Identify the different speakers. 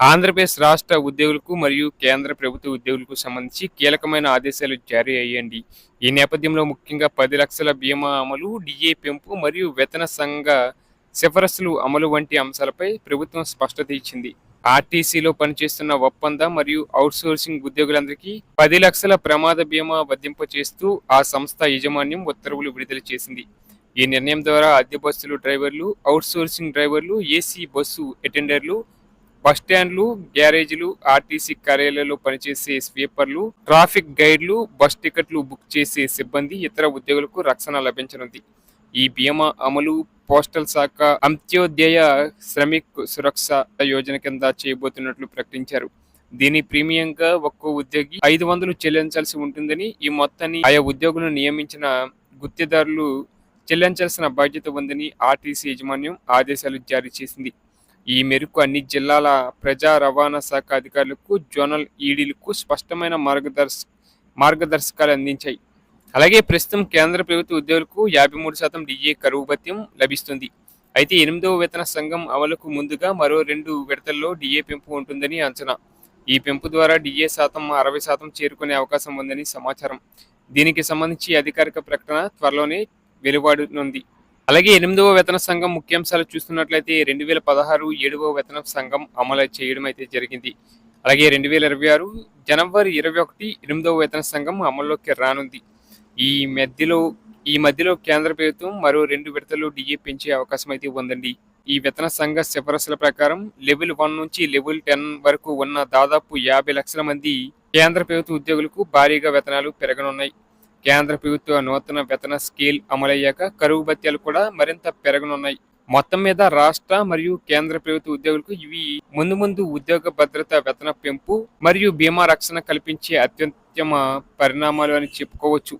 Speaker 1: ఆంధ్రప్రదేశ్ రాష్ట్ర ఉద్యోగులకు మరియు కేంద్ర ప్రభుత్వ ఉద్యోగులకు సంబంధించి కీలకమైన ఆదేశాలు జారీ అయ్యండి. ఈ నేపథ్యంలో ముఖ్యంగా పది లక్షల బీమా అమలు డిఏ పెంపు మరియు వేతన సంఘ సిఫారసులు అమలు వంటి అంశాలపై ప్రభుత్వం స్పష్టత ఇచ్చింది. ఆర్టీసీలో పనిచేస్తున్న ఒప్పంద మరియు అవుట్సోర్సింగ్ ఉద్యోగులందరికీ పది లక్షల ప్రమాద బీమా వర్ధింప చేస్తూ ఆ సంస్థ యాజమాన్యం ఉత్తర్వులు విడుదల చేసింది. ఈ నిర్ణయం ద్వారా అద్దె బస్సులు డ్రైవర్లు అవుట్సోర్సింగ్ డ్రైవర్లు ఏసీ బస్సు అటెండర్లు బస్ స్టాండ్లు గ్యారేజీలు ఆర్టీసీ కార్యాలయాల్లో పనిచేసే స్వీపర్లు ట్రాఫిక్ గైడ్లు బస్ టికెట్లు బుక్ చేసే సిబ్బంది ఇతర ఉద్యోగులకు రక్షణ లభించనుంది. ఈ బీమా అమలు పోస్టల్ శాఖ అంత్యోదయ శ్రమిక్ సురక్ష యోజన కింద చేయబోతున్నట్లు ప్రకటించారు. దీని ప్రీమియంగా ఒక్కో ఉద్యోగి ఐదు వందలు చెల్లించాల్సి ఉంటుందని ఈ మొత్తాన్ని ఆయా ఉద్యోగులను నియమించిన గుత్తేదారులు చెల్లించాల్సిన బాధ్యత ఉందని ఆర్టీసీ యాజమాన్యం ఆదేశాలు జారీ చేసింది. ఈ మేరకు అన్ని జిల్లాల ప్రజా రవాణా శాఖ అధికారులకు జోనల్ ఈడీలకు స్పష్టమైన మార్గదర్శ మార్గదర్శకాలు అందించాయి. అలాగే ప్రస్తుతం కేంద్ర ప్రభుత్వ ఉద్యోగులకు యాభై మూడు శాతం డిఏ కరువు భత్యం లభిస్తుంది. అయితే ఎనిమిదవ వేతన సంఘం అమలుకు ముందుగా మరో రెండు విడతల్లో డిఏ పెంపు ఉంటుందని అంచనా. ఈ పెంపు ద్వారా డిఏ శాతం అరవై శాతం చేరుకునే అవకాశం ఉందని సమాచారం. దీనికి సంబంధించి అధికారిక ప్రకటన త్వరలోనే వెలువడనుంది. అలాగే ఎనిమిదవ వేతన సంఘం ముఖ్యాంశాలు చూస్తున్నట్లయితే రెండు వేల పదహారు ఏడవ వేతన సంఘం అమలు చేయడం అయితే జరిగింది. అలాగే రెండు వేల ఇరవై ఆరు జనవరి ఇరవై ఒకటి ఎనిమిదవ వేతన సంఘం అమల్లోకి రానుంది. ఈ మధ్యలో ఈ మధ్యలో కేంద్ర ప్రభుత్వం మరో రెండు విడతలు డిఏ పెంచే అవకాశం అయితే ఉందండి. ఈ వేతన సంఘ సిఫారసుల ప్రకారం లెవెల్ వన్ నుంచి లెవెల్ టెన్ వరకు ఉన్న దాదాపు యాభై లక్షల మంది కేంద్ర ప్రభుత్వ ఉద్యోగులకు భారీగా వేతనాలు పెరగనున్నాయి. కేంద్ర ప్రభుత్వ నూతన వేతన స్కేల్ అమలయ్యాక కరువు భత్యాలు కూడా మరింత పెరగనున్నాయి. మొత్తం మీద రాష్ట్ర మరియు కేంద్ర ప్రభుత్వ ఉద్యోగులకు ఇవి ముందు ముందు ఉద్యోగ భద్రత వేతన పెంపు మరియు బీమా రక్షణ కల్పించే అత్యుత్తమ పరిణామాలు అని చెప్పుకోవచ్చు.